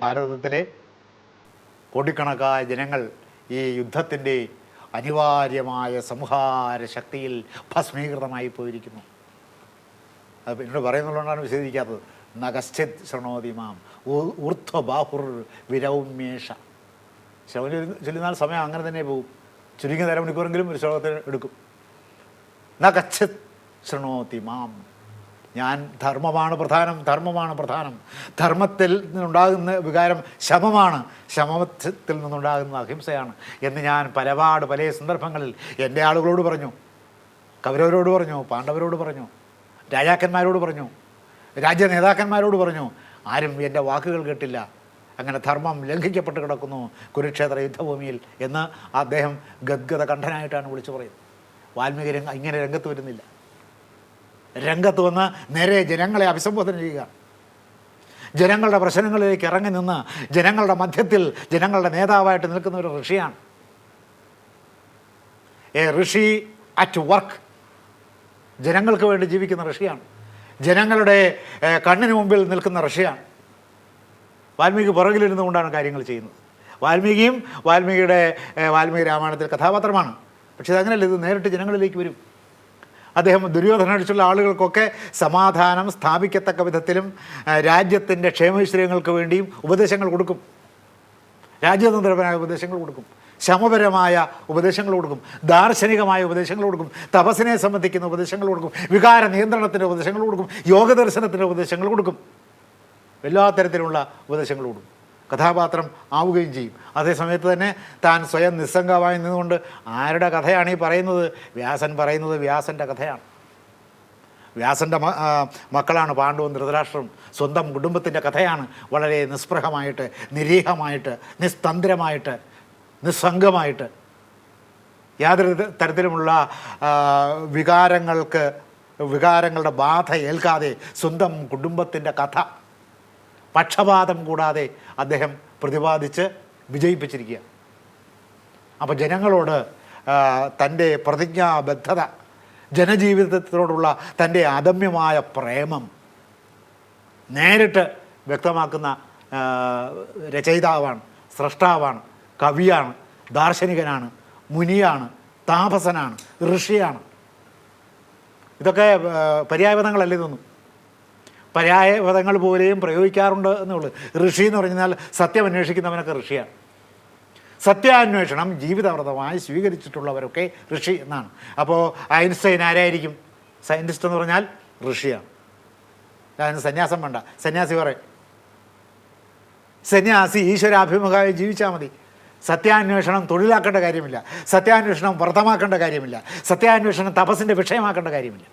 ഭാരതത്തിലെ കോടിക്കണക്കായ ജനങ്ങൾ ഈ യുദ്ധത്തിന്റെ അനിവാര്യമായ സംഹാര ശക്തിയിൽ ഭസ്മീകൃതമായി പോയിരിക്കുന്നു അത് എന്നോട് പറയുന്നുള്ളതുകൊണ്ടാണ് വിശദീകരിക്കാത്തത്. നഗശ്ചിത് ശ്രണോതിമാം ഊർധ്വബാഹുർ വിരൗമേഷ ശ്രവം ചൊല്ലി- ചൊല്ലുന്നാൽ സമയം അങ്ങനെ തന്നെ പോകും. ചുരുങ്ങിയ നേരം മണിക്കൂറെങ്കിലും ഒരു ശ്ലോകത്തിന് എടുക്കും. നഗച്ഛത് ശൃണോതി മാം. ഞാൻ ധർമ്മമാണ് പ്രധാനം ധർമ്മമാണ് പ്രധാനം. ധർമ്മത്തിൽ നിന്നുണ്ടാകുന്ന വികാരം ശമമാണ്. ശമത്തിൽ നിന്നുണ്ടാകുന്ന അഹിംസയാണ്. എന്ന് ഞാൻ പലപാട് പല സന്ദർഭങ്ങളിൽ എന്റെ ആളുകളോട് പറഞ്ഞു. കൗരവരോട് പറഞ്ഞു പാണ്ഡവരോട് പറഞ്ഞു രാജാക്കന്മാരോട് പറഞ്ഞു. രാജ്യ നേതാക്കന്മാരോട് പറഞ്ഞു ആരും എന്റെ വാക്കുകൾ കേട്ടില്ല. അങ്ങനെ ധർമ്മം ലംഘിക്കപ്പെട്ട് കിടക്കുന്നു കുരുക്ഷേത്ര യുദ്ധഭൂമിയിൽ എന്ന് അദ്ദേഹം ഗദ്ഗത കണ്ഠനായിട്ടാണ് വിളിച്ചു പറയുന്നത്. വാൽമീകി രംഗ ഇങ്ങനെ രംഗത്ത് വരുന്നില്ല. രംഗത്ത് വന്ന് നേരെ ജനങ്ങളെ അഭിസംബോധന ചെയ്യുക. ജനങ്ങളുടെ പ്രശ്നങ്ങളിലേക്ക് ഇറങ്ങി നിന്ന് ജനങ്ങളുടെ മധ്യത്തിൽ ജനങ്ങളുടെ നേതാവായിട്ട് നിൽക്കുന്ന ഒരു ഋഷിയാണ്. A rishi at work. ജനങ്ങൾക്ക് വേണ്ടി ജീവിക്കുന്ന ഋഷിയാണ്. ജനങ്ങളുടെ കണ്ണിന് മുമ്പിൽ നിൽക്കുന്ന റഷ്യയാണ്. വാൽമീകി പുറകിലിരുന്നു കൊണ്ടാണ് കാര്യങ്ങൾ ചെയ്യുന്നത്. വാൽമീകിയും വാൽമീകിയുടെ വാൽമീകി രാമായണത്തിൽ കഥാപാത്രമാണ്. പക്ഷേ അതങ്ങനെയല്ല ഇത് നേരിട്ട് ജനങ്ങളിലേക്ക് വരും. അദ്ദേഹം ദുര്യോധനടിച്ചുള്ള ആളുകൾക്കൊക്കെ സമാധാനം സ്ഥാപിക്കത്തക്ക വിധത്തിലും രാജ്യത്തിന്റെ ക്ഷേമവിശ്രയങ്ങൾക്ക് വേണ്ടിയും ഉപദേശങ്ങൾ കൊടുക്കും. രാജ്യതന്ത്രപരമായ ഉപദേശങ്ങൾ കൊടുക്കും. ശമപരമായ ഉപദേശങ്ങൾ കൊടുക്കും. ദാർശനികമായ ഉപദേശങ്ങൾ കൊടുക്കും. തപസ്സിനെ സംബന്ധിക്കുന്ന ഉപദേശങ്ങൾ കൊടുക്കും. വികാര നിയന്ത്രണത്തിന്റെ ഉപദേശങ്ങൾ കൊടുക്കും. യോഗദർശനത്തിന്റെ ഉപദേശങ്ങൾ കൊടുക്കും. എല്ലാ തരത്തിലുള്ള ഉപദേശങ്ങൾ കൊടുക്കും. കഥാപാത്രം ആവുകയും ചെയ്യും. അതേസമയത്ത് തന്നെ താൻ സ്വയം നിസ്സംഗമായി നിന്നുകൊണ്ട് ആരുടെ കഥയാണ് ഈ പറയുന്നത്? വ്യാസൻ പറയുന്നത് വ്യാസന്റെ കഥയാണ്. വ്യാസന്റെ മക്കളാണ് പാണ്ഡവും ധൃതരാഷ്ട്രവും സ്വന്തം കുടുംബത്തിന്റെ കഥയാണ് വളരെ നിസ്പൃഹമായിട്ട് നിരീഹമായിട്ട് നിസ്തന്ത്രമായിട്ട് നിസ്സംഗമായിട്ട് യാതൊരു തരത്തിലുമുള്ള വികാരങ്ങൾക്ക് വികാരങ്ങളുടെ ബാധ ഏൽക്കാതെ സ്വന്തം കുടുംബത്തിന്റെ കഥ പക്ഷപാതം കൂടാതെ അദ്ദേഹം പ്രതിപാദിച്ച് വിജയിപ്പിച്ചിരിക്കുക. അപ്പോൾ ജനങ്ങളോട് തന്റെ പ്രതിജ്ഞാബദ്ധത ജനജീവിതത്തിനോടുള്ള തന്റെ അദമ്യമായ പ്രേമം നേരിട്ട് വ്യക്തമാക്കുന്ന രചയിതാവാണ് സ്രഷ്ടാവാണ് കവിയാണ് ദാർശനികനാണ് മുനിയാണ് താപസനാണ് ഋഷിയാണ്. ഇതൊക്കെ പര്യായപദങ്ങളല്ലേ ഇതൊന്നും? പര്യായപദങ്ങൾ പോലെയും പ്രയോഗിക്കാറുണ്ട് എന്നുള്ളൂ. ഋഷി എന്ന് പറഞ്ഞാൽ സത്യം അന്വേഷിക്കുന്നവനൊക്കെ ഋഷിയാണ്. സത്യാന്വേഷണം ജീവിതവ്രതമായി സ്വീകരിച്ചിട്ടുള്ളവരൊക്കെ ഋഷി എന്നാണ്. അപ്പോൾ ഐൻസ്റ്റൈൻ ആരായിരിക്കും? സയന്റിസ്റ്റ് എന്ന് പറഞ്ഞാൽ ഋഷിയാണ്. അതിന് സന്യാസം വേണ്ട. സന്യാസി പറയും. സന്യാസി ഈശ്വരാഭിമുഖമായി ജീവിച്ചാൽ മതി. സത്യാന്വേഷണം തൊഴിലാക്കേണ്ട കാര്യമില്ല. സത്യാന്വേഷണം വ്രതമാക്കേണ്ട കാര്യമില്ല. സത്യാന്വേഷണം തപസ്സിന്റെ വിഷയമാക്കേണ്ട കാര്യമില്ല.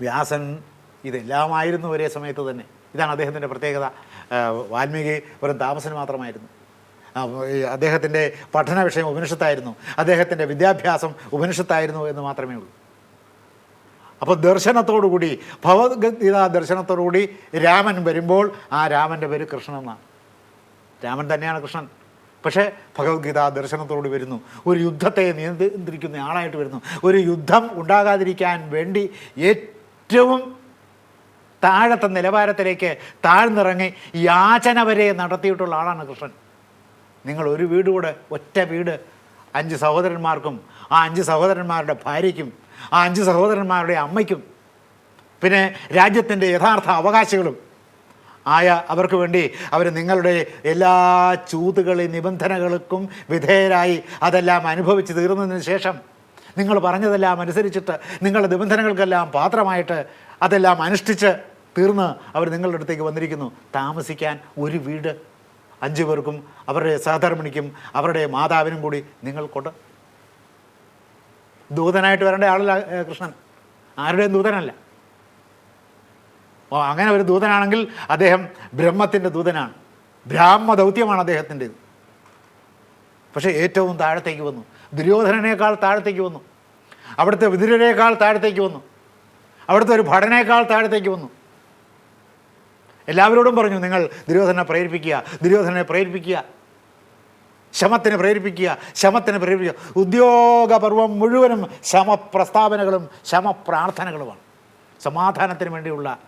വ്യാസൻ ഇതെല്ലാമായിരുന്നു ഒരേ സമയത്ത് തന്നെ. ഇതാണ് അദ്ദേഹത്തിന്റെ പ്രത്യേകത. വാൽമീകി വെറും താമസന് മാത്രമായിരുന്നു. അദ്ദേഹത്തിന്റെ പഠന വിഷയം ഉപനിഷത്തായിരുന്നു. അദ്ദേഹത്തിന്റെ വിദ്യാഭ്യാസം ഉപനിഷത്തായിരുന്നു എന്ന് മാത്രമേ ഉള്ളൂ. അപ്പോൾ ദർശനത്തോടുകൂടി ഭഗവത്ഗീത ദർശനത്തോടുകൂടി രാമൻ വരുമ്പോൾ ആ രാമന്റെ പേര് കൃഷ്ണൻ എന്നാണ്. രാമൻ തന്നെയാണ് കൃഷ്ണൻ. പക്ഷേ ഭഗവത്ഗീത ദർശനത്തോട് വരുന്നു. ഒരു യുദ്ധത്തെ നിയന്ത്രിക്കുന്ന ആളായിട്ട് വരുന്നു. ഒരു യുദ്ധം ഉണ്ടാകാതിരിക്കാൻ വേണ്ടി ഏറ്റവും താഴത്തെ നിലവാരത്തിലേക്ക് താഴ്ന്നിറങ്ങി യാചന വരെ നടത്തിയിട്ടുള്ള ആളാണ് കൃഷ്ണൻ. നിങ്ങൾ ഒരു വീട് കൂടെ ഒറ്റ വീട് അഞ്ച് സഹോദരന്മാർക്കും ആ അഞ്ച് സഹോദരന്മാരുടെ ഭാര്യയ്ക്കും ആ അഞ്ച് സഹോദരന്മാരുടെ അമ്മയ്ക്കും പിന്നെ രാജ്യത്തിന്റെ യഥാർത്ഥ അവകാശികളും ആയ അവർക്ക് വേണ്ടി അവർ നിങ്ങളുടെ എല്ലാ ചൂതുകളി നിബന്ധനകൾക്കും വിധേയരായി അതെല്ലാം അനുഭവിച്ച് തീർന്നതിന് ശേഷം നിങ്ങൾ പറഞ്ഞതെല്ലാം അനുസരിച്ചിട്ട് നിങ്ങളുടെ നിബന്ധനകൾക്കെല്ലാം പാത്രമായിട്ട് അതെല്ലാം അനുഷ്ഠിച്ച് തീർന്ന് അവർ നിങ്ങളുടെ അടുത്തേക്ക് വന്നിരിക്കുന്നു. താമസിക്കാൻ ഒരു വീട് അഞ്ചു പേർക്കും അവരുടെ സഹധർമ്മിണിക്കും അവരുടെ മാതാവിനും കൂടി നിങ്ങൾക്കൊണ്ട് ദൂതനായിട്ട് വരേണ്ട ആളല്ല കൃഷ്ണൻ. ആരുടെയും ദൂതനല്ല. അങ്ങനെ ഒരു ദൂതനാണെങ്കിൽ അദ്ദേഹം ബ്രഹ്മത്തിന്റെ ദൂതനാണ്. ബ്രാഹ്മ ദൗത്യമാണ് അദ്ദേഹത്തിന്റെത്. പക്ഷേ ഏറ്റവും താഴത്തേക്ക് വന്നു. ദുര്യോധനനേക്കാൾ താഴത്തേക്ക് വന്നു. അവിടുത്തെ വിതുരനേക്കാൾ താഴത്തേക്ക് വന്നു. അവിടുത്തെ ഒരു ഭടനേക്കാൾ താഴത്തേക്ക് വന്നു. എല്ലാവരോടും പറഞ്ഞു നിങ്ങൾ ദുര്യോധനെ പ്രേരിപ്പിക്കുക ദുര്യോധനെ പ്രേരിപ്പിക്കുക. ശമത്തിന് പ്രേരിപ്പിക്കുക ശമത്തിന് പ്രേരിപ്പിക്കുക. ഉദ്യോഗപർവം മുഴുവനും ശമപ്രസ്താവനകളും ശമപ്രാർത്ഥനകളുമാണ്. സമാധാനത്തിന് വേണ്ടിയുള്ള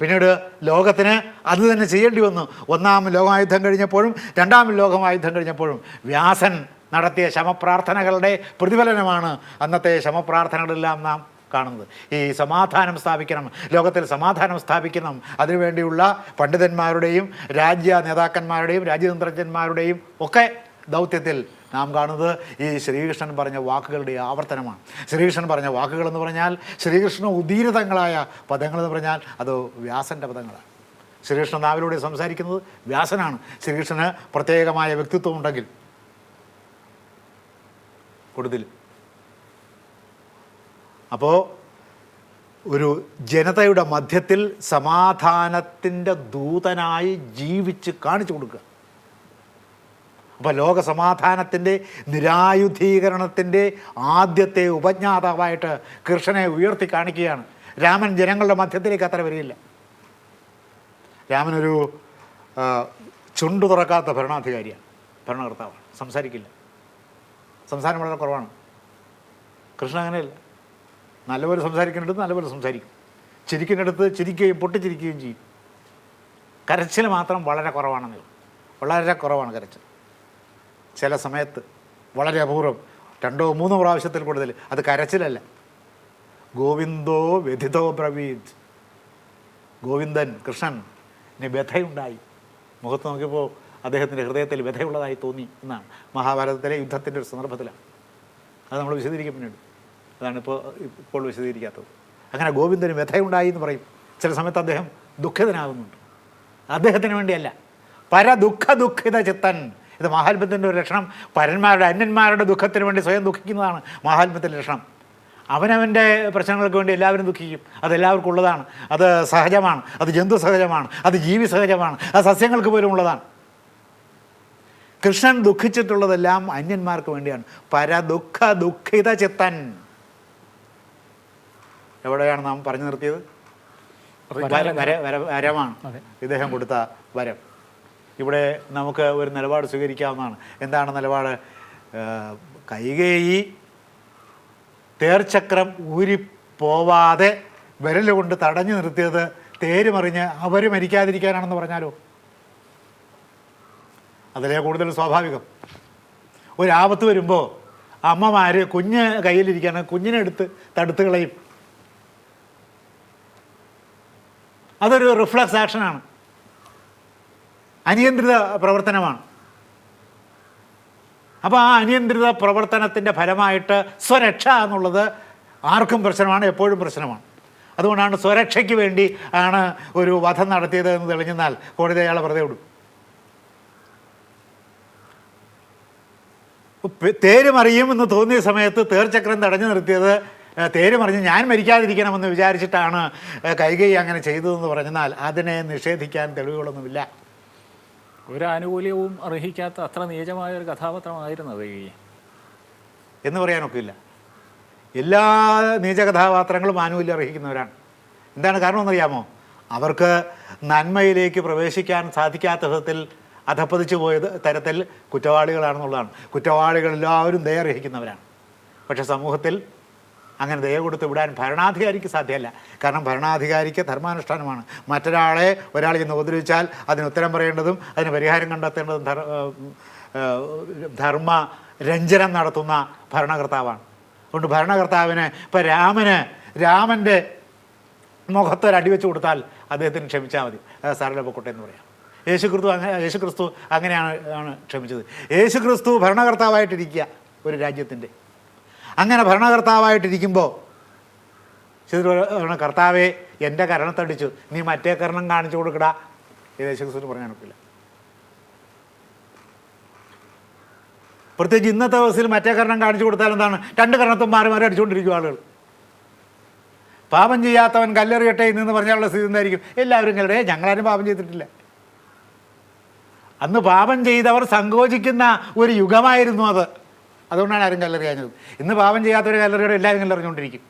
പിന്നീട് ലോകത്തിന് അത് തന്നെ ചെയ്യേണ്ടി വന്നു. ഒന്നാം ലോകമായുദ്ധം കഴിഞ്ഞപ്പോഴും രണ്ടാം ലോകമായുദ്ധം കഴിഞ്ഞപ്പോഴും വ്യാസൻ നടത്തിയ ശമപ്രാർത്ഥനകളുടെ പ്രതിഫലനമാണ് അന്നത്തെ ശമപ്രാർത്ഥനകളെല്ലാം നാം കാണുന്നത്. ഈ സമാധാനം സ്ഥാപിക്കണം ലോകത്തിൽ സമാധാനം സ്ഥാപിക്കണം. അതിനുവേണ്ടിയുള്ള പണ്ഡിതന്മാരുടെയും രാജ്യ നേതാക്കന്മാരുടെയും രാജ്യതന്ത്രജ്ഞന്മാരുടെയും ഒക്കെ ദൗത്യത്തിൽ നാം കാണുന്നത് ഈ ശ്രീകൃഷ്ണൻ പറഞ്ഞ വാക്കുകളുടെ ആവർത്തനമാണ്. ശ്രീകൃഷ്ണൻ പറഞ്ഞ വാക്കുകൾ എന്ന് പറഞ്ഞാൽ ശ്രീകൃഷ്ണ ഉദീരതങ്ങളായ പദങ്ങളെന്ന് പറഞ്ഞാൽ അത് വ്യാസന്റെ പദങ്ങളാണ്. ശ്രീകൃഷ്ണൻ നാവിലൂടെ സംസാരിക്കുന്നത് വ്യാസനാണ്. ശ്രീകൃഷ്ണന് പ്രത്യേകമായ വ്യക്തിത്വം ഉണ്ടെങ്കിൽ കൊടുതിൽ അപ്പോൾ ഒരു ജനതയുടെ മധ്യത്തിൽ സമാധാനത്തിന്റെ ദൂതനായി ജീവിച്ച് കാണിച്ചു കൊടുക്കുക. അപ്പോൾ ലോകസമാധാനത്തിന്റെ നിരായുധീകരണത്തിന്റെ ആദ്യത്തെ ഉപജ്ഞാതാവായിട്ട് കൃഷ്ണനെ ഉയർത്തി കാണിക്കുകയാണ്. രാമൻ ജനങ്ങളുടെ മധ്യത്തിലേക്ക് അത്ര വരികയില്ല. രാമനൊരു ചുണ്ടു തുറക്കാത്ത ഭരണാധികാരിയാണ് ഭരണകർത്താവാണ്. സംസാരിക്കില്ല. സംസാരം വളരെ കുറവാണ്. കൃഷ്ണൻ അങ്ങനെയല്ല. നല്ലപോലെ സംസാരിക്കുന്നിടത്ത് നല്ലപോലെ സംസാരിക്കും. ചിരിക്കുന്നിടത്ത് ചിരിക്കുകയും പൊട്ടിച്ചിരിക്കുകയും ചെയ്യും. കരച്ചിൽ മാത്രം വളരെ കുറവാണെന്നേ വളരെ കുറവാണ് കരച്ചിൽ. ചില സമയത്ത് വളരെ അപൂർവം രണ്ടോ മൂന്നോ പ്രാവശ്യത്തിൽ കൂടുതൽ. അത് കരച്ചിലല്ല. ഗോവിന്ദോ വ്യഥിതോ പ്രവീത് ഗോവിന്ദൻ കൃഷ്ണൻ ഇനി വ്യഥയുണ്ടായി. മുഖത്ത് നോക്കിയപ്പോൾ അദ്ദേഹത്തിന്റെ ഹൃദയത്തിൽ വ്യഥയുള്ളതായി തോന്നി എന്നാണ്. മഹാഭാരതത്തിലെ യുദ്ധത്തിന്റെ ഒരു സന്ദർഭത്തിലാണ്. അത് നമ്മൾ വിശദീകരിക്കും പിന്നീട്. അതാണ് ഇപ്പോൾ ഇപ്പോൾ വിശദീകരിക്കാത്തത്. അങ്ങനെ ഗോവിന്ദന് വ്യഥയുണ്ടായി എന്ന് പറയും. ചില സമയത്ത് അദ്ദേഹം ദുഃഖിതനാകുന്നുണ്ട്. അദ്ദേഹത്തിന് വേണ്ടിയല്ല. പരദുഃഖ ദുഃഖിത ചിത്തൻ ഇത് മഹാത്മ്യത്തിന്റെ ഒരു ലക്ഷണം. പരന്മാരുടെ അന്യന്മാരുടെ ദുഃഖത്തിന് വേണ്ടി സ്വയം ദുഃഖിക്കുന്നതാണ് മഹാത്മ്യത്തിന്റെ ലക്ഷണം. അവനവന്റെ പ്രശ്നങ്ങൾക്ക് വേണ്ടി എല്ലാവരും ദുഃഖിക്കും. അത് എല്ലാവർക്കും ഉള്ളതാണ്. അത് സഹജമാണ്. അത് ജന്തു സഹജമാണ്. അത് ജീവി സഹജമാണ്. അത് സസ്യങ്ങൾക്ക് പോലും ഉള്ളതാണ്. കൃഷ്ണൻ ദുഃഖിച്ചിട്ടുള്ളതെല്ലാം അന്യന്മാർക്ക് വേണ്ടിയാണ്. പരദുഃഖ ദുഃഖിത ചിത്തൻ. എവിടെയാണ് നാം പറഞ്ഞു നിർത്തിയത്? വര- വര- വര- വരമാണ്. ഇദ്ദേഹം കൊടുത്ത വരം. ഇവിടെ നമുക്ക് ഒരു നിലപാട് സ്വീകരിക്കാവുന്നതാണ്. എന്താണ് നിലപാട്? കൈകേയി തേർചക്രം ഊരിപ്പോവാതെ വിരലുകൊണ്ട് തടഞ്ഞു നിർത്തിയത് തേര് മറിഞ്ഞ് അവർ മരിക്കാതിരിക്കാനാണെന്ന് പറഞ്ഞാലോ? അതിലെ കൂടുതൽ സ്വാഭാവികം? ഒരാപത്ത് വരുമ്പോൾ അമ്മമാർ കുഞ്ഞ് കയ്യിലിരിക്കുകയാണ് കുഞ്ഞിനെടുത്ത് തടുത്ത് കളയും. അതൊരു റിഫ്ലക്സ് ആക്ഷനാണ് അനിയന്ത്രിത പ്രവർത്തനമാണ്. അപ്പോൾ ആ അനിയന്ത്രിത പ്രവർത്തനത്തിന്റെ ഫലമായിട്ട് സ്വരക്ഷ എന്നുള്ളത് ആർക്കും പ്രശ്നമാണ് എപ്പോഴും പ്രശ്നമാണ്. അതുകൊണ്ടാണ് സ്വരക്ഷയ്ക്ക് വേണ്ടി ആണ് ഒരു വധം നടത്തിയത് എന്ന് തെളിഞ്ഞെന്നാൽ കോടതി അയാളെ വെറുതെ വിടും. തേരുമറിയും എന്ന് തോന്നിയ സമയത്ത് തേർച്ചക്രം തടഞ്ഞു നിർത്തിയത് തേരുമറിഞ്ഞ് തേര് മറിഞ്ഞ് ഞാൻ മരിക്കാതിരിക്കണമെന്ന് വിചാരിച്ചിട്ടാണ് കൈകൈ അങ്ങനെ ചെയ്തതെന്ന് പറഞ്ഞാൽ അതിനെ നിഷേധിക്കാൻ തെളിവുകളൊന്നുമില്ല. ഒരു ആനുകൂല്യവും അർഹിക്കാത്ത അത്ര നീചമായ ഒരു കഥാപാത്രമായിരുന്നു അത് ഈ. എന്ന് പറയാനൊക്കില്ല. എല്ലാ നീച കഥാപാത്രങ്ങളും ആനുകൂല്യം അർഹിക്കുന്നവരാണ്. എന്താണ് കാരണം എന്നറിയാമോ? അവർക്ക് നന്മയിലേക്ക് പ്രവേശിക്കാൻ സാധിക്കാത്ത വിധത്തിൽ അധപ്പതിച്ചു പോയത് തരത്തിൽ കുറ്റവാളികളാണെന്നുള്ളതാണ്. കുറ്റവാളികൾ എല്ലാവരും അർഹിക്കുന്നവരാണ്. പക്ഷേ സമൂഹത്തിൽ അങ്ങനെ ദയ കൊടുത്ത് വിടാൻ ഭരണാധികാരിക്ക് സാധ്യമല്ല. കാരണം ഭരണാധികാരിക്ക് ധർമാനുഷ്ഠാനമാണ്. മറ്റൊരാളെ ഒരാൾ ചെന്ന് ഉപദ്രവിച്ചാൽ അതിന് ഉത്തരം പറയേണ്ടതും അതിന് പരിഹാരം കണ്ടെത്തേണ്ടതും ധർമ്മ രഞ്ജനം നടത്തുന്ന ഭരണകർത്താവാണ്. അതുകൊണ്ട് ഭരണകർത്താവിന് ഇപ്പം രാമന് രാമന്റെ മുഖത്തൊരു അടി അടിവെച്ച് കൊടുത്താൽ അദ്ദേഹത്തിന് ക്ഷമിച്ചാൽ മതി. സാറിന്റെ പൊക്കോട്ടെ എന്ന് പറയാം. യേശു ക്രിസ്തു അങ്ങനെ യേശു ക്രിസ്തു അങ്ങനെയാണ് ആണ് ക്ഷമിച്ചത്. യേശു ക്രിസ്തു ഭരണകർത്താവായിട്ടിരിക്കുക ഒരു രാജ്യത്തിന്റെ. അങ്ങനെ ഭരണകർത്താവായിട്ടിരിക്കുമ്പോൾ ചെയ്തിട്ട് കർത്താവെ എന്റെ കരണത്തടിച്ചു. നീ മറ്റേ കരണം കാണിച്ചു കൊടുക്കടാ. ഇത് യേശുക്രിസ്തുവിന് പറയാൻ ഒക്കില്ല. പ്രത്യേകിച്ച് ഇന്നത്തെ ദിവസത്തിൽ മറ്റേ കരണം കാണിച്ചു കൊടുത്താൽ എന്താണ്? രണ്ട് കരണത്തും മാറി മാറി അടിച്ചുകൊണ്ടിരിക്കും ആളുകൾ. പാപം ചെയ്യാത്തവൻ കല്ലെറിയട്ടെ എന്ന് പറഞ്ഞാലുള്ള സ്ഥിതി എന്തായിരിക്കും? എല്ലാവരും കല്ലറിയ. ഞങ്ങളാരും പാപം ചെയ്തിട്ടില്ല. അന്ന് പാപം ചെയ്തവർ സങ്കോചിക്കുന്ന ഒരു യുഗമായിരുന്നു അത്. അതുകൊണ്ടാണ് ആരും കല്ലറി കല്ലെറിയാഞ്ഞത് ഇന്ന് പാപം ചെയ്യാത്തൊരു കല്ലറിയോട് എല്ലാവരും കല്ലെറിഞ്ഞുകൊണ്ടിരിക്കും.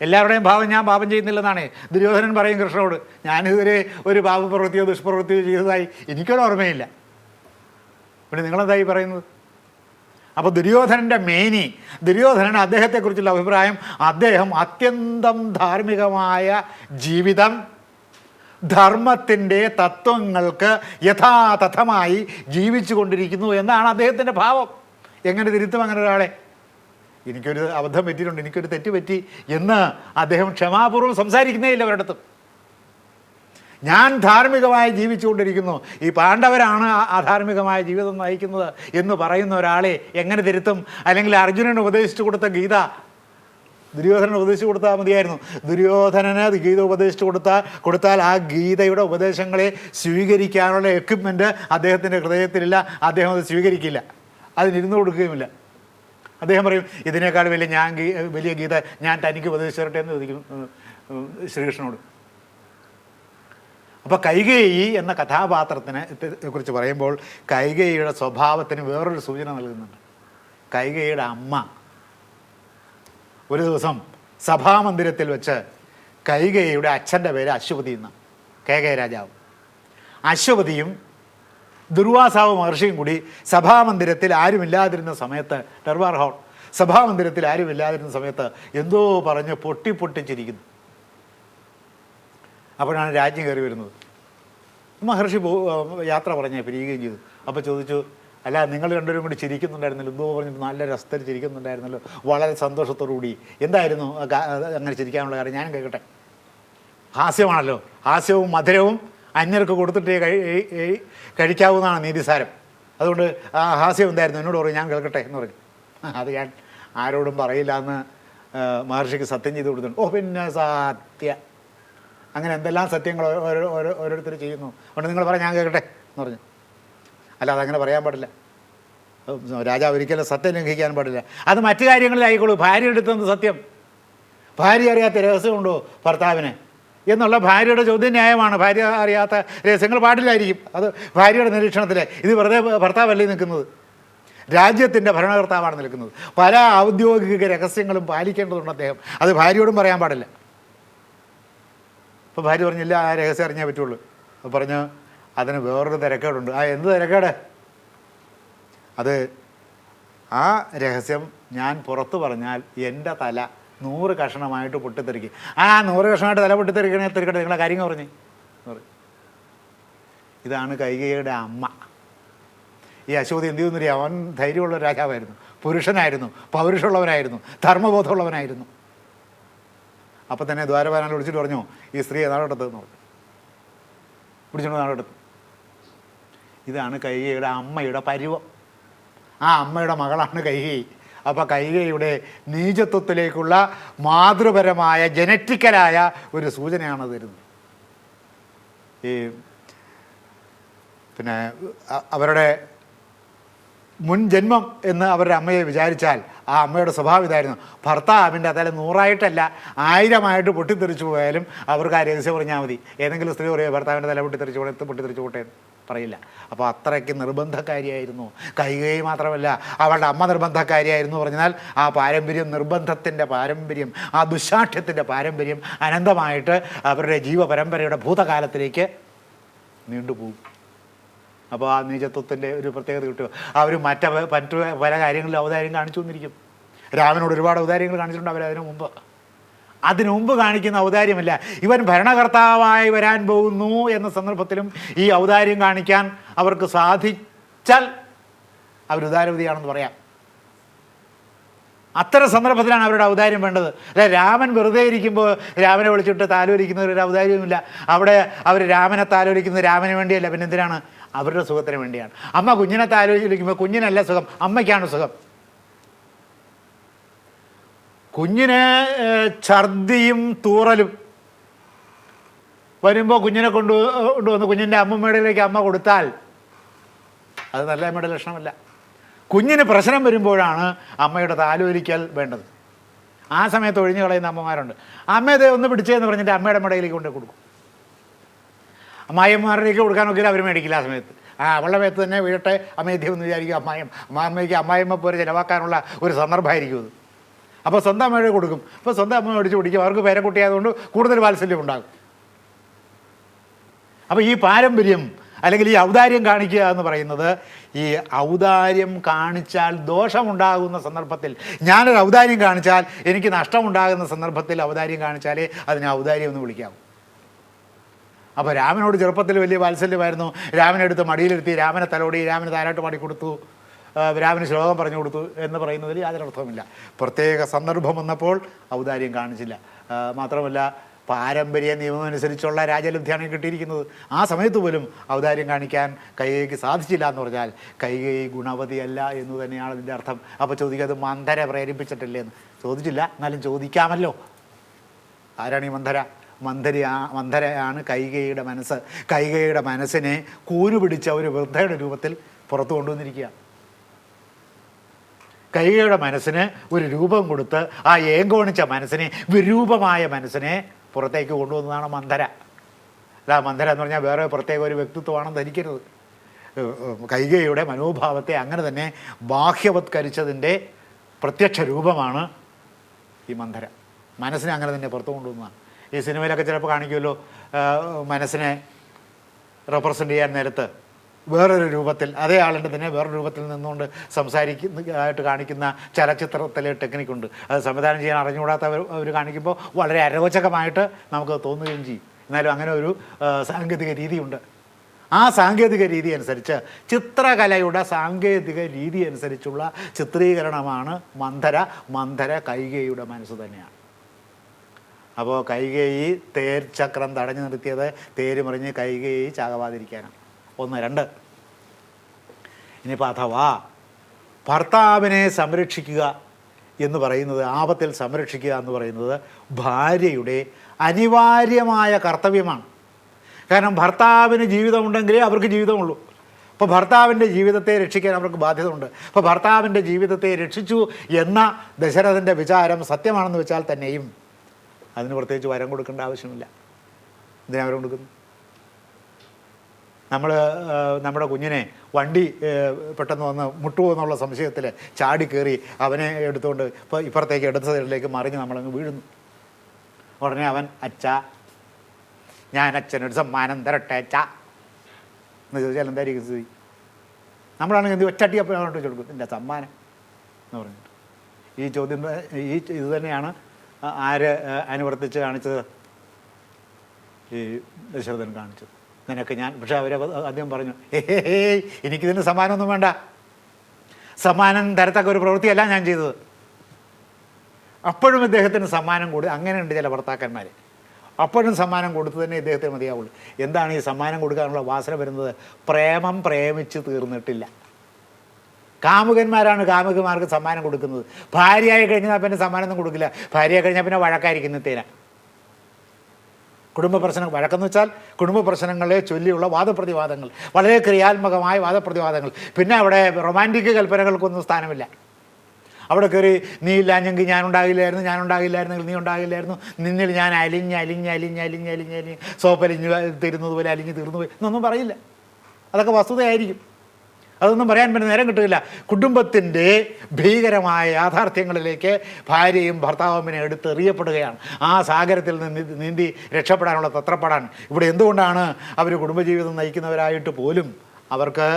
എല്ലാവരുടെയും ഭാവം ഞാൻ പാപം ചെയ്യുന്നില്ലെന്നാണ് ദുര്യോധനൻ പറയും കൃഷ്ണനോട്. ഞാനിതുവരെ ഒരു പാപപ്രവൃത്തിയോ ദുഷ്പ്രവൃത്തിയോ ചെയ്തതായി എനിക്കൊരു ഓർമ്മയില്ല. പിന്നെ നിങ്ങളെന്തായി പറയുന്നത്? അപ്പോൾ ദുര്യോധനന്റെ മേനി ദുര്യോധനൻ അദ്ദേഹത്തെക്കുറിച്ചുള്ള അഭിപ്രായം അദ്ദേഹം അത്യന്തം ധാർമ്മികമായ ജീവിതം ധർമ്മത്തിന്റെ തത്വങ്ങൾക്ക് യഥാതഥമായി ജീവിച്ചു കൊണ്ടിരിക്കുന്നു എന്നാണ് അദ്ദേഹത്തിന്റെ ഭാവം. എങ്ങനെ തിരുത്തും അങ്ങനെ ഒരാളെ? എനിക്കൊരു അബദ്ധം പറ്റിയിട്ടുണ്ട് എനിക്കൊരു തെറ്റ് പറ്റി എന്ന് അദ്ദേഹം ക്ഷമാപൂർവം സംസാരിക്കുന്നേ ഇല്ല ഒരിടത്തും. ഞാൻ ധാർമ്മികമായി ജീവിച്ചുകൊണ്ടിരിക്കുന്നു. ഈ പാണ്ഡവരാണ് അധാർമികമായ ജീവിതം നയിക്കുന്നത് എന്ന് പറയുന്ന ഒരാളെ എങ്ങനെ തിരുത്തും? അല്ലെങ്കിൽ അർജുനന് ഉപദേശിച്ചു കൊടുത്ത ഗീത ദുര്യോധനന് ഉപദേശിച്ചു കൊടുത്താൽ മതിയായിരുന്നു. ദുര്യോധനന് ഗീത ഉപദേശിച്ചു കൊടുത്താൽ കൊടുത്താൽ ആ ഗീതയുടെ ഉപദേശങ്ങളെ സ്വീകരിക്കാനുള്ള എക്വിപ്മെന്റ് അദ്ദേഹത്തിന്റെ ഹൃദയത്തിലില്ല. അദ്ദേഹം അത് സ്വീകരിക്കില്ല. അതിനിരുന്ന് കൊടുക്കുകയുമില്ല. അദ്ദേഹം പറയും ഇതിനേക്കാൾ വലിയ ഞാൻ വലിയ ഗീത ഞാൻ തനിക്ക് ഉപദേശിച്ചിരട്ടെ എന്ന് ചോദിക്കും ശ്രീകൃഷ്ണനോട്. അപ്പോൾ കൈകേയി എന്ന കഥാപാത്രത്തിനെ കുറിച്ച് പറയുമ്പോൾ കൈകേയിയുടെ സ്വഭാവത്തിന് വേറൊരു സൂചന നൽകുന്നുണ്ട്. കൈകേയിയുടെ അമ്മ ഒരു ദിവസം സഭാമന്ദിരത്തിൽ വെച്ച് കൈകേയിയുടെ അച്ഛന്റെ പേര് അശ്വതി എന്ന കെ കെ രാജാവ്. അശ്വതിയും ദുർവാസാവ് മഹർഷിയും കൂടി സഭാമന്ദിരത്തിൽ ആരുമില്ലാതിരുന്ന സമയത്ത് ദർബാർ ഹോൾ സഭാമന്ദിരത്തിൽ ആരുമില്ലാതിരുന്ന സമയത്ത് എന്തോ പറഞ്ഞ് പൊട്ടി പൊട്ടിച്ചിരിക്കുന്നു. അപ്പോഴാണ് രാജ്യം കയറി വരുന്നത്. മഹർഷി യാത്ര പറഞ്ഞ് പിരിയുകയും ചെയ്തു. അപ്പോൾ ചോദിച്ചു അല്ല നിങ്ങൾ രണ്ടുപേരും കൂടി ചിരിക്കുന്നുണ്ടായിരുന്നല്ലോ? എന്തോ പറഞ്ഞിട്ട് നല്ല രസത്തിൽ ചിരിക്കുന്നുണ്ടായിരുന്നല്ലോ? വളരെ സന്തോഷത്തോടു കൂടി. എന്തായിരുന്നു? അങ്ങനെ ചിരിക്കാനുള്ള കാര്യം? ഞാനും കേൾക്കട്ടെ. ഹാസ്യമാണല്ലോ. ഹാസ്യവും മധുരവും അന്യർക്ക് കൊടുത്തിട്ടേ കഴിക്കാവുന്നതാണ് നീതിസാരം. അതുകൊണ്ട് ആ ഹാസ്യം എന്തായിരുന്നു? എന്നോട് പറയും ഞാൻ കേൾക്കട്ടെ എന്ന് പറഞ്ഞു. അത് ഞാൻ ആരോടും പറയില്ല എന്ന് മഹർഷിക്ക് സത്യം ചെയ്ത് കൊടുത്തിട്ടുണ്ട്. ഓ പിന്നെ സത്യ. അങ്ങനെ എന്തെല്ലാം സത്യങ്ങൾ ഓരോ ഓരോ ഓരോരുത്തർ ചെയ്യുന്നു. അതുകൊണ്ട് നിങ്ങൾ പറയാം ഞാൻ കേൾക്കട്ടെ എന്ന് പറഞ്ഞു. അല്ല അതങ്ങനെ പറയാൻ പാടില്ല. രാജാവ് ഒരിക്കലും സത്യം ലംഘിക്കാൻ പാടില്ല. അത് മറ്റു കാര്യങ്ങളിലായിക്കോളൂ. ഭാര്യ എടുത്തത് സത്യം. ഭാര്യ അറിയാത്ത രഹസ്യമുണ്ടോ ഭർത്താവിന്? എന്നുള്ള ഭാര്യയുടെ ചോദ്യം ന്യായമാണ്. ഭാര്യ അറിയാത്ത രഹസ്യങ്ങൾ പാടില്ലായിരിക്കും. അത് ഭാര്യയുടെ നിരീക്ഷണത്തിൽ ഇത് വെറുതെ ഭർത്താവല്ലേ നിൽക്കുന്നത്? രാജ്യത്തിന്റെ ഭരണകർത്താവാണ് നിൽക്കുന്നത്. പല ഔദ്യോഗിക രഹസ്യങ്ങളും പാലിക്കേണ്ടതുണ്ട് അദ്ദേഹം. അത് ഭാര്യയോടും പറയാൻ പാടില്ല. അപ്പോൾ ഭാര്യ പറഞ്ഞില്ല ആ രഹസ്യം അറിഞ്ഞേ പറ്റുള്ളൂ. അപ്പോൾ പറഞ്ഞു അതിന് വേറൊരു തിരക്കേടുണ്ട്. ആ എന്ത് തിരക്കേട്? അത് ആ രഹസ്യം ഞാൻ പുറത്തു പറഞ്ഞാൽ എന്റെ തല നൂറ് കഷണമായിട്ട് പൊട്ടിത്തെറിക്കും. ആ നൂറ് കഷണമായിട്ട് തല പൊട്ടിത്തെറിക്കണേ തെറിക്കട്ടെ നിങ്ങളെ കാര്യങ്ങൾ പറഞ്ഞു. ഇതാണ് കൈകയുടെ അമ്മ. ഈ അശോധി എന്ത് ചെയ്യുന്നില്ല അവൻ ധൈര്യമുള്ള രാജാവായിരുന്നു. പുരുഷനായിരുന്നു പൗരുഷമുള്ളവനായിരുന്നു ധർമ്മബോധമുള്ളവനായിരുന്നു. അപ്പം തന്നെ ദ്വാരപാലനെ വിളിച്ചിട്ട് പറഞ്ഞു ഈ സ്ത്രീ നാടോട്ടത്ത് എന്ന് പറഞ്ഞു. പിടിച്ചോണ്ട് നാടോട്ടത്ത് ഇതാണ് കൈകയുടെ അമ്മയുടെ പരിവം. ആ അമ്മയുടെ മകളാണ് കൈകൈ. അപ്പോൾ കൈകയുടെ നീചത്വത്തിലേക്കുള്ള മാതൃപരമായ ജനറ്റിക്കലായ ഒരു സൂചനയാണ് തരുന്നത്. ഈ പിന്നെ അവരുടെ മുൻ ജന്മം എന്ന് അവരുടെ അമ്മയെ വിചാരിച്ചാൽ ആ അമ്മയുടെ സ്വഭാവം ഇതായിരുന്നു. ഭർത്താവിന്റെ അതായത് നൂറായിട്ടല്ല ആയിരമായിട്ട് പൊട്ടിത്തെറിച്ചു പോയാലും അവർക്ക് ആ രഹസ്യം പറഞ്ഞാൽ മതി. ഏതെങ്കിലും സ്ത്രീ പറയുക ഭർത്താവിന്റെ തല പൊട്ടിത്തെറിച്ചു പോട്ടെ പൊട്ടിത്തെറിച്ചു പോട്ടെ പറയില്ല. അപ്പോൾ അത്രയ്ക്ക് നിർബന്ധക്കാരിയായിരുന്നു. കൈകൈ മാത്രമല്ല അവളുടെ അമ്മ നിർബന്ധക്കാരിയായിരുന്നു പറഞ്ഞാൽ ആ പാരമ്പര്യം നിർബന്ധത്തിന്റെ പാരമ്പര്യം ആ ദുശാഠ്യത്തിന്റെ പാരമ്പര്യം അനന്തമായിട്ട് അവരുടെ ജീവപരമ്പരയുടെ ഭൂതകാലത്തിലേക്ക് നീണ്ടുപോകും അപ്പോൾ ആ നീചത്വത്തിന്റെ ഒരു പ്രത്യേകത കിട്ടുക അവർ മറ്റ മറ്റു പല കാര്യങ്ങളിലും ഔദാര്യം കാണിച്ചു വന്നിരിക്കും. രാമനോട് ഒരുപാട് ഔദാര്യങ്ങൾ കാണിച്ചിട്ടുണ്ട് അവരതിനു മുമ്പ്. അതിനു മുമ്പ് കാണിക്കുന്ന ഔദാര്യമല്ല. ഇവൻ ഭരണകർത്താവായി വരാൻ പോകുന്നു എന്ന സന്ദർഭത്തിലും ഈ ഔദാര്യം കാണിക്കാൻ അവർക്ക് സാധിച്ചാൽ അവർ ഉദാരവതിയാണെന്ന് പറയാം. അത്തരം സന്ദർഭത്തിലാണ് അവരുടെ ഔദാര്യം വേണ്ടത്. അല്ല രാമൻ വെറുതെ ഇരിക്കുമ്പോൾ രാമനെ വിളിച്ചിട്ട് താലോലിക്കുന്ന ഒരു ഔദാര്യവുമില്ല അവിടെ അവർ രാമനെ താലോലിക്കുന്നത് രാമന് വേണ്ടിയല്ല പിന്നെ എന്തിനാണ് അവരുടെ സുഖത്തിന് വേണ്ടിയാണ്. അമ്മ കുഞ്ഞിനെ താലോലിക്കുമ്പോൾ കുഞ്ഞിനല്ല സുഖം അമ്മയ്ക്കാണ് സുഖം. കുഞ്ഞിന് ഛർദിയും തൂറലും വരുമ്പോൾ കുഞ്ഞിനെ കൊണ്ടു കൊണ്ടുവന്ന് കുഞ്ഞിന്റെ അമ്മമ്മയുടെയിലേക്ക് അമ്മ കൊടുത്താൽ അത് നല്ല അമ്മയുടെ ലക്ഷണമല്ല. കുഞ്ഞിന് പ്രശ്നം വരുമ്പോഴാണ് അമ്മയുടെ താലോലിക്കൽ വേണ്ടത്. ആ സമയത്ത് ഒഴിഞ്ഞു കളയുന്ന അമ്മമാരുണ്ട്. അമ്മയതെ ഒന്ന് പിടിച്ചേ എന്ന് പറഞ്ഞിട്ട് അമ്മയുടെ മടയിലേക്ക് കൊണ്ട് കൊടുക്കും. അമ്മായിമാരിലേക്ക് കൊടുക്കാനൊക്കെ അവർ മേടിക്കില്ല ആ സമയത്ത്. ആ അവളുടെ മേത്ത് തന്നെ വീഴട്ടെ അമ്മയധ്യം എന്ന് വിചാരിക്കും. അമ്മായിം അമ്മയ്ക്ക് അമ്മായിമ്മ പോലെ ചിലവാക്കാനുള്ള ഒരു സന്ദർഭമായിരിക്കും അത്. അപ്പോൾ സ്വന്തം അമ്മയുടെ കൊടുക്കും. അപ്പോൾ സ്വന്തം അമ്മ മേടിച്ച് കുടിക്കും. അവർക്ക് പേരക്കുട്ടിയായതുകൊണ്ട് കൂടുതൽ വാത്സല്യം ഉണ്ടാകും. അപ്പോൾ ഈ പാരമ്പര്യം അല്ലെങ്കിൽ ഈ ഔദാര്യം കാണിക്കുക എന്ന് പറയുന്നത് ഈ ഔദാര്യം കാണിച്ചാൽ ദോഷമുണ്ടാകുന്ന സന്ദർഭത്തിൽ ഞാനൊരു ഔദാര്യം കാണിച്ചാൽ എനിക്ക് നഷ്ടമുണ്ടാകുന്ന സന്ദർഭത്തിൽ ഔദാര്യം കാണിച്ചാലേ അതിനെ ഔദാര്യം എന്ന് വിളിക്കാവും. അപ്പോൾ രാമനോട് ചെറുപ്പത്തിൽ വലിയ വാത്സല്യമായിരുന്നു. രാമനെടുത്ത് മടിയിലിരുത്തി രാമനെ തലോടി രാമന് താരാട്ട് പാടി കൊടുത്തു. രാമന് ശ്ലോകം പറഞ്ഞു കൊടുത്തു എന്ന് പറയുന്നതിൽ യാതൊരു അർത്ഥവുമില്ല പ്രത്യേക സന്ദർഭം വന്നപ്പോൾ ഔദാര്യം കാണിച്ചില്ല. മാത്രമല്ല പാരമ്പര്യ നിയമം അനുസരിച്ചുള്ള രാജലബ്ധിയാണ് കിട്ടിയിരിക്കുന്നത്. ആ സമയത്ത് പോലും ഔദാര്യം കാണിക്കാൻ കൈകൈക്ക് സാധിച്ചില്ല എന്ന് പറഞ്ഞാൽ കൈകൈ ഗുണവതിയല്ല എന്ന് തന്നെയാണ് അതിന്റെ അർത്ഥം. അപ്പോൾ ചോദിക്കുക അത് മന്ധര പ്രേരിപ്പിച്ചിട്ടില്ലേ? എന്ന്. ചോദിച്ചില്ല എന്നാലും ചോദിക്കാമല്ലോ. ആരാണ് ഈ മന്ധര? മന്ധര മന്ധരയാണ് കൈകൈയുടെ മനസ്സ്. കൈകൈയുടെ മനസ്സിനെ കൂരുപിടിച്ച ഒരു വൃദ്ധയുടെ രൂപത്തിൽ പുറത്തു കൊണ്ടുവന്നിരിക്കുക കൈകയുടെ മനസ്സിന് ഒരു രൂപം കൊടുത്ത് ആ ഏങ്കോണിച്ച മനസ്സിനെ വിരൂപമായ മനസ്സിനെ പുറത്തേക്ക് കൊണ്ടുവന്നതാണ് മന്ധര അല്ല മന്ധര എന്ന് പറഞ്ഞാൽ വേറെ പ്രത്യേക ഒരു വ്യക്തിത്വമാണെന്ന് ധരിക്കരുത്. കൈകയുടെ മനോഭാവത്തെ അങ്ങനെ തന്നെ ബാഹ്യവത്കരിച്ചതിന്റെ പ്രത്യക്ഷ രൂപമാണ് ഈ മന്ധര മനസ്സിനെ അങ്ങനെ തന്നെ പുറത്തു കൊണ്ടുവന്നതാണ്. ഈ സിനിമയിലൊക്കെ ചിലപ്പോൾ കാണിക്കുമല്ലോ മനസ്സിനെ റെപ്രസെന്റ് ചെയ്യാൻ നേരത്ത് വേറൊരു രൂപത്തിൽ അതേ ആളുണ്ട് തന്നെ വേറൊരു രൂപത്തിൽ നിന്നുകൊണ്ട് സംസാരിക്കുന്ന ആയിട്ട് കാണിക്കുന്ന ചലച്ചിത്രത്തിലെ ടെക്നിക്കുണ്ട്. അത് സംവിധാനം ചെയ്യാൻ അറിഞ്ഞുകൂടാത്തവർ അവർ കാണിക്കുമ്പോൾ വളരെ അരോചകമായിട്ട് നമുക്ക് തോന്നുകയും ചെയ്യും. എന്നാലും അങ്ങനെ ഒരു സാങ്കേതിക രീതിയുണ്ട്. ആ സാങ്കേതിക രീതി അനുസരിച്ച് ചിത്രകലയുടെ സാങ്കേതിക രീതി അനുസരിച്ചുള്ള ചിത്രീകരണമാണ് മന്ധര മന്ധര കൈകയുടെ മനസ്സ് തന്നെയാണ്. അപ്പോൾ കൈകേയി തേർ ചക്രം തടഞ്ഞു നിർത്തിയത് തേര് മറിഞ്ഞ് കൈകേയി ചാകവാതിരിക്കാനാണ് ഒന്ന് രണ്ട്. ഇനിയിപ്പോൾ അഥവാ ഭർത്താവിനെ സംരക്ഷിക്കുക എന്ന് പറയുന്നത് ആപത്തിൽ സംരക്ഷിക്കുക എന്ന് പറയുന്നത് ഭാര്യയുടെ അനിവാര്യമായ കർത്തവ്യമാണ്. കാരണം ഭർത്താവിന് ജീവിതമുണ്ടെങ്കിലേ അവർക്ക് ജീവിതമുള്ളൂ. അപ്പോൾ ഭർത്താവിന്റെ ജീവിതത്തെ രക്ഷിക്കാൻ അവർക്ക് ബാധ്യതയുണ്ട്. അപ്പോൾ ഭർത്താവിന്റെ ജീവിതത്തെ രക്ഷിച്ചു എന്ന ദശരഥന്റെ വിചാരം സത്യമാണെന്ന് വെച്ചാൽ തന്നെയും അതിന് പ്രത്യേകിച്ച് വരം കൊടുക്കേണ്ട ആവശ്യമില്ല. എന്തിനാ വരം കൊടുക്കുന്നു നമ്മൾ നമ്മുടെ കുഞ്ഞിനെ വണ്ടി പെട്ടെന്ന് വന്ന് മുട്ടുമോ എന്നുള്ള സംശയത്തിൽ ചാടി കയറി അവനെ എടുത്തുകൊണ്ട് ഇപ്പോൾ ഇപ്പുറത്തേക്ക് എടുത്ത സൈഡിലേക്ക് മറിഞ്ഞ് നമ്മളങ്ങ് വീഴുന്നു. ഉടനെ അവൻ അച്ഛ ഞാൻ അച്ഛനൊരു സമ്മാനം തരട്ടെ അച്ഛ. എന്ന് ചോദിച്ചാൽ എന്തായിരിക്കും സ്ഥിതി? നമ്മളാണെങ്കിൽ എന്ത് ഒറ്റട്ടി അപ്പം അങ്ങോട്ട് കൊടുക്കും. എന്റെ സമ്മാനം? എന്ന് പറഞ്ഞിട്ട്. ഈ ചോദ്യം ഈ ഇത് തന്നെയാണ് ആര് അനുവർത്തിച്ച് കാണിച്ചത്? ഈ ദശരഥൻ കാണിച്ചത്. നിനക്ക് ഞാൻ പക്ഷെ അവരെ ആദ്യം പറഞ്ഞു ഏയ് എനിക്കിതിന് സമ്മാനമൊന്നും വേണ്ട. സമ്മാനം തരത്തക്ക ഒരു പ്രവൃത്തിയല്ല ഞാൻ ചെയ്തത്. അപ്പോഴും ഇദ്ദേഹത്തിന് സമ്മാനം കൊടു അങ്ങനെയുണ്ട് ചില ഭർത്താക്കന്മാർ അപ്പോഴും സമ്മാനം കൊടുത്തു തന്നെ ഇദ്ദേഹത്തിന് മതിയാവുള്ളൂ. എന്താണ് ഈ സമ്മാനം കൊടുക്കാനുള്ള വാസന വരുന്നത്? പ്രേമം പ്രേമിച്ച് തീർന്നിട്ടില്ല. കാമുകന്മാരാണ് കാമുകന്മാർക്ക് സമ്മാനം കൊടുക്കുന്നത്. ഭാര്യയായി കഴിഞ്ഞാൽ പിന്നെ സമ്മാനമൊന്നും കൊടുക്കില്ല. ഭാര്യയായി കഴിഞ്ഞാൽ പിന്നെ വഴക്കായിരിക്കും നിത്തേന കുടുംബ പ്രശ്നം വഴക്കെന്ന് വെച്ചാൽ കുടുംബ പ്രശ്നങ്ങളെ ചൊല്ലിയുള്ള വാദപ്രതിവാദങ്ങൾ വളരെ ക്രിയാത്മകമായ വാദപ്രതിവാദങ്ങൾ. പിന്നെ അവിടെ റൊമാന്റിക് കൽപ്പനകൾക്കൊന്നും സ്ഥാനമില്ല. അവിടെ കയറി നീ ഇല്ലാഞ്ഞെങ്കിൽ ഞാൻ ഉണ്ടാകില്ലായിരുന്നു ഞാൻ ഉണ്ടാകില്ലായിരുന്നെങ്കിൽ നീ ഉണ്ടാകില്ലായിരുന്നു നിന്നിൽ ഞാൻ അലിഞ്ഞ് അലിഞ്ഞ് അലിഞ്ഞ് അലിഞ്ഞ് അലിഞ്ഞ് അലിഞ്ഞ് സോപ്പലിഞ്ഞ് തരുന്നത് പോലെ അലിഞ്ഞ് തീർന്നു പോയി എന്നൊന്നും പറയില്ല. അതൊക്കെ വസ്തുതയായിരിക്കും. അതൊന്നും പറയാൻ പിന്നെ നേരം കിട്ടില്ല കുടുംബത്തിന്റെ ഭീകരമായ യാഥാർത്ഥ്യങ്ങളിലേക്ക് ഭാര്യയും ഭർത്താവും പിന്നെ എടുത്തെറിയപ്പെടുകയാണ് ആ സാഗരത്തിൽ നിന്ന് നീന്തി രക്ഷപ്പെടാനുള്ള തത്രപ്പെടാൻ ഇവിടെ എന്തുകൊണ്ടാണ് അവർ കുടുംബജീവിതം നയിക്കുന്നവരായിട്ട് പോലും അവർക്ക്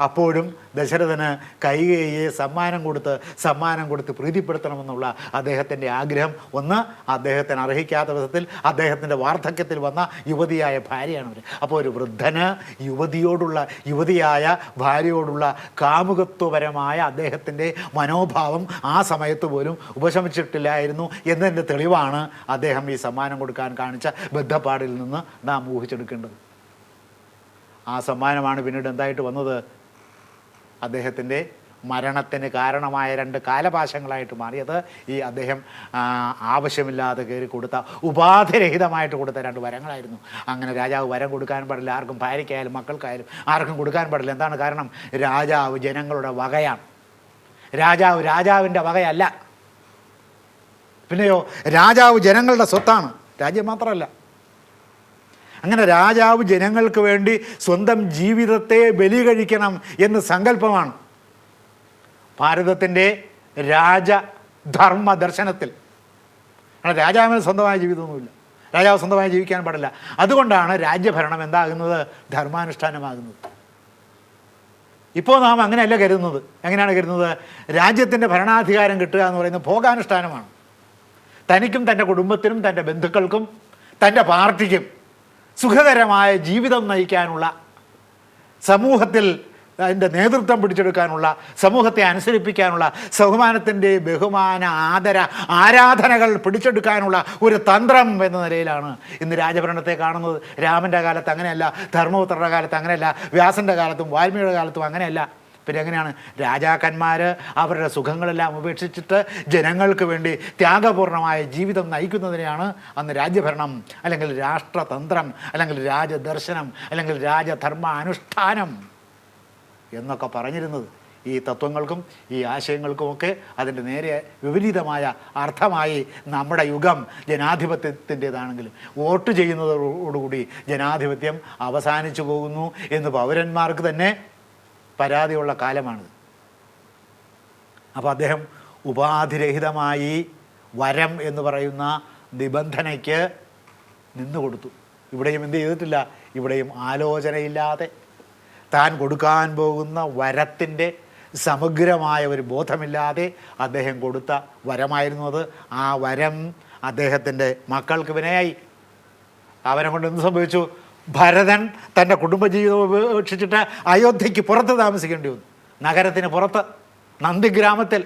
അപ്പോഴും ദശരഥന് കൈകേയെ സമ്മാനം കൊടുത്ത് സമ്മാനം കൊടുത്ത് പ്രീതിപ്പെടുത്തണമെന്നുള്ള അദ്ദേഹത്തിന്റെ ആഗ്രഹം. ഒന്ന് അദ്ദേഹത്തിന് അർഹിക്കാത്ത വിധത്തിൽ അദ്ദേഹത്തിന്റെ വാർദ്ധക്യത്തിൽ വന്ന യുവതിയായ ഭാര്യയാണ് അവർ അപ്പോൾ ഒരു വൃദ്ധന് യുവതിയോടുള്ള യുവതിയായ ഭാര്യയോടുള്ള കാമുകത്വപരമായ അദ്ദേഹത്തിന്റെ മനോഭാവം ആ സമയത്ത് പോലും ഉപശമിച്ചിട്ടില്ലായിരുന്നു എന്നതിന്റെ തെളിവാണ് അദ്ദേഹം ഈ സമ്മാനം കൊടുക്കാൻ കാണിച്ച ബദ്ധപ്പാടിൽ നിന്ന് നാം ഊഹിച്ചെടുക്കേണ്ടത്. ആ സമ്മാനമാണ് പിന്നീട് എന്തായിട്ട് വന്നത്? അദ്ദേഹത്തിന്റെ മരണത്തിന് കാരണമായ രണ്ട് കാലപാശങ്ങളായിട്ട് മാറിയത് ഈ അദ്ദേഹം ആവശ്യമില്ലാതെ കയറി കൊടുത്ത ഉപാധിരഹിതമായിട്ട് കൊടുത്ത രണ്ട് വരങ്ങളായിരുന്നു. അങ്ങനെ രാജാവ് വരം കൊടുക്കാൻ പാടില്ല. ആർക്കും ഭാര്യയ്ക്കായാലും മക്കൾക്കായാലും ആർക്കും കൊടുക്കാൻ പാടില്ല. എന്താണ് കാരണം? രാജാവ് ജനങ്ങളുടെ വകയാണ്. രാജാവ് രാജാവിന്റെ വകയല്ല. പിന്നെയോ രാജാവ് ജനങ്ങളുടെ സ്വത്താണ്. രാജ്യം മാത്രമല്ല. അങ്ങനെ രാജാവ് ജനങ്ങൾക്ക് വേണ്ടി സ്വന്തം ജീവിതത്തെ ബലി കഴിക്കണം എന്ന് സങ്കല്പമാണ്. ഭാരതത്തിന്റെ രാജധർമ്മ ദർശനത്തിൽ. രാജാവിന് സ്വന്തമായ ജീവിതമൊന്നുമില്ല. രാജാവ് സ്വന്തമായി ജീവിക്കാൻ പാടില്ല. അതുകൊണ്ടാണ് രാജ്യഭരണം എന്താകുന്നത്? ധർമാനുഷ്ഠാനമാകുന്നത്. ഇപ്പോൾ നാം അങ്ങനെയല്ല കരുതുന്നത്. എങ്ങനെയാണ് കരുതുന്നത്? രാജ്യത്തിന്റെ ഭരണാധികാരം കിട്ടുക എന്ന് പറയുന്നത് ഭോഗാനുഷ്ഠാനമാണ്. തനിക്കും തന്റെ കുടുംബത്തിനും തന്റെ ബന്ധുക്കൾക്കും തന്റെ പാർട്ടിക്കും സുഖകരമായ ജീവിതം നയിക്കാനുള്ള സമൂഹത്തിൽ അതിന്റെ നേതൃത്വം പിടിച്ചെടുക്കാനുള്ള സമൂഹത്തെ അനുസരിപ്പിക്കാനുള്ള ബഹുമാനത്തിന്റെ ബഹുമാന ആദര ആരാധനകൾ പിടിച്ചെടുക്കാനുള്ള ഒരു തന്ത്രം എന്ന നിലയിലാണ് ഇന്ന് രാജഭരണത്തെ കാണുന്നത്. രാമന്റെ കാലത്ത് അങ്ങനെയല്ല ധർമ്മപുത്രരുടെ കാലത്ത് അങ്ങനെയല്ല വ്യാസന്റെ കാലത്തും വാൽമീകിയുടെ കാലത്തും അങ്ങനെയല്ല. പിന്നെ എങ്ങനെയാണ് രാജാക്കന്മാർ അവരുടെ സുഖങ്ങളെല്ലാം ഉപേക്ഷിച്ചിട്ട് ജനങ്ങൾക്ക് വേണ്ടി ത്യാഗപൂർണമായ ജീവിതം നയിക്കുന്നതിനെയാണ് അന്ന് രാജ്യഭരണം അല്ലെങ്കിൽ രാഷ്ട്രതന്ത്രം അല്ലെങ്കിൽ രാജദർശനം അല്ലെങ്കിൽ രാജധർമ്മ അനുഷ്ഠാനം എന്നൊക്കെ പറഞ്ഞിരുന്നത്. ഈ തത്വങ്ങൾക്കും ഈ ആശയങ്ങൾക്കുമൊക്കെ അതിന്റെ നേരെ വിപരീതമായ അർത്ഥമായി നമ്മുടെ യുഗം ജനാധിപത്യത്തിന്റേതാണെങ്കിലും വോട്ട് ചെയ്യുന്നതോടുകൂടി ജനാധിപത്യം അവസാനിച്ചു പോകുന്നു എന്ന് പൗരന്മാർക്ക് തന്നെ പരാതിയുള്ള കാലമാണിത്. അപ്പോൾ അദ്ദേഹം ഉപാധിരഹിതമായി വരം എന്ന് പറയുന്ന നിബന്ധനയ്ക്ക് നിന്നുകൊടുത്തു ഇവിടെയും എന്ത് ചെയ്തിട്ടില്ല ഇവിടെയും ആലോചനയില്ലാതെ താൻ കൊടുക്കാൻ പോകുന്ന വരത്തിന്റെ സമഗ്രമായ ഒരു ബോധമില്ലാതെ അദ്ദേഹം കൊടുത്ത വരമായിരുന്നു അത്. ആ വരം അദ്ദേഹത്തിന്റെ മക്കൾക്ക് വിനയായി. അവനെ കൊണ്ട് എന്ത് സംഭവിച്ചു? ഭരതൻ തന്റെ കുടുംബജീവിതം ഉപേക്ഷിച്ചിട്ട് അയോധ്യയ്ക്ക് പുറത്ത് താമസിക്കേണ്ടി വന്നു. നഗരത്തിന് പുറത്ത് നന്ദിഗ്രാമത്തിൽ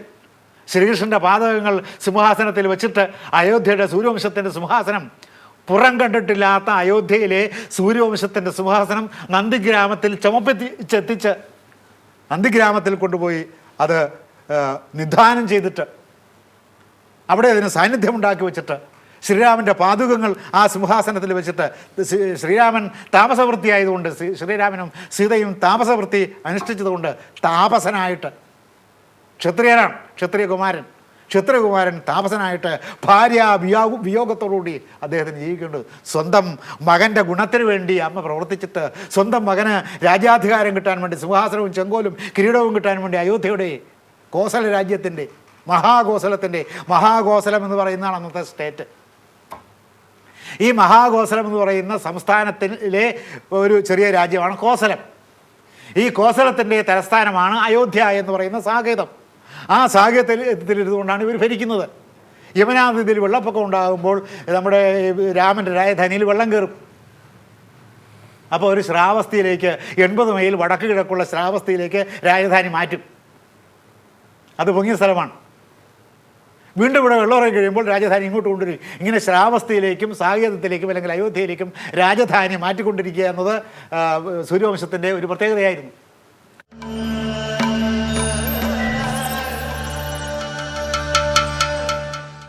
ശ്രീകൃഷ്ണന്റെ പാതകങ്ങൾ സിംഹാസനത്തിൽ വെച്ചിട്ട് അയോധ്യയുടെ സൂര്യവംശത്തിന്റെ സിംഹാസനം. പുറം കണ്ടിട്ടില്ലാത്ത അയോധ്യയിലെ സൂര്യവംശത്തിന്റെ സിംഹാസനം നന്ദിഗ്രാമത്തിൽ ചുമപ്പെത്തിച്ചെത്തിച്ച് നന്ദിഗ്രാമത്തിൽ കൊണ്ടുപോയി അത് നിധാനം ചെയ്തിട്ട് അവിടെ അതിന് സാന്നിധ്യമുണ്ടാക്കി വെച്ചിട്ട് ശ്രീരാമന്റെ പാതുകങ്ങൾ ആ സിംഹാസനത്തിൽ വെച്ചിട്ട് ശ്രീരാമൻ താപസവൃത്തിയായതുകൊണ്ട് ശ്രീരാമനും സീതയും താപസവൃത്തി അനുഷ്ഠിച്ചതുകൊണ്ട് താപസനായിട്ട് ക്ഷത്രിയനാണ് ക്ഷത്രിയകുമാരൻ. ക്ഷത്രിയകുമാരൻ താപസനായിട്ട് ഭാര്യ വിയോഗ വിയോഗത്തോടുകൂടി അദ്ദേഹത്തിന് ജീവിക്കേണ്ടത്. സ്വന്തം മകന്റെ ഗുണത്തിന് വേണ്ടി അമ്മ പ്രവർത്തിച്ചിട്ട് സ്വന്തം മകന് രാജ്യാധികാരം കിട്ടാൻ വേണ്ടി സിംഹാസനവും ചെങ്കോലും കിരീടവും കിട്ടാൻ വേണ്ടി അയോധ്യയുടെ കോസല രാജ്യത്തിന്റെ മഹാകോസലത്തിന്റെ മഹാകോസലം എന്ന് പറയുന്നതാണ് അന്നത്തെ സ്റ്റേറ്റ് ഈ മഹാകോസലം എന്ന് പറയുന്ന സംസ്ഥാനത്തിലെ ഒരു ചെറിയ രാജ്യമാണ് കോസലം. ഈ കോസലത്തിന്റെ തലസ്ഥാനമാണ് അയോധ്യ എന്ന് പറയുന്ന സാകേതം. ആ സാകേതത്തിലിരുന്നുകൊണ്ടാണ് ഇവർ ഭരിക്കുന്നത്. യമുനാ നദിയിൽ വെള്ളപ്പൊക്കം ഉണ്ടാകുമ്പോൾ നമ്മുടെ രാമന്റെ രാജധാനിയിൽ വെള്ളം കയറും. അപ്പോൾ ഒരു ശ്രാവസ്തിയിലേക്ക് എൺപത് മൈൽ വടക്ക് കിഴക്കുള്ള ശ്രാവസ്തിയിലേക്ക് രാജധാനി മാറ്റും. അത് പൊങ്ങിയ സ്ഥലമാണ്. വീണ്ടും ഇവിടെ വെള്ളമറയും കഴിയുമ്പോൾ രാജധാനി ഇങ്ങോട്ട് കൊണ്ടുവരും. ഇങ്ങനെ ശ്രാവസ്ഥയിലേക്കും സാകേതത്തിലേക്കും അല്ലെങ്കിൽ അയോധ്യയിലേക്കും രാജധാനി മാറ്റിക്കൊണ്ടിരിക്കുക എന്നത് സൂര്യവംശത്തിന്റെ ഒരു പ്രത്യേകതയായിരുന്നു.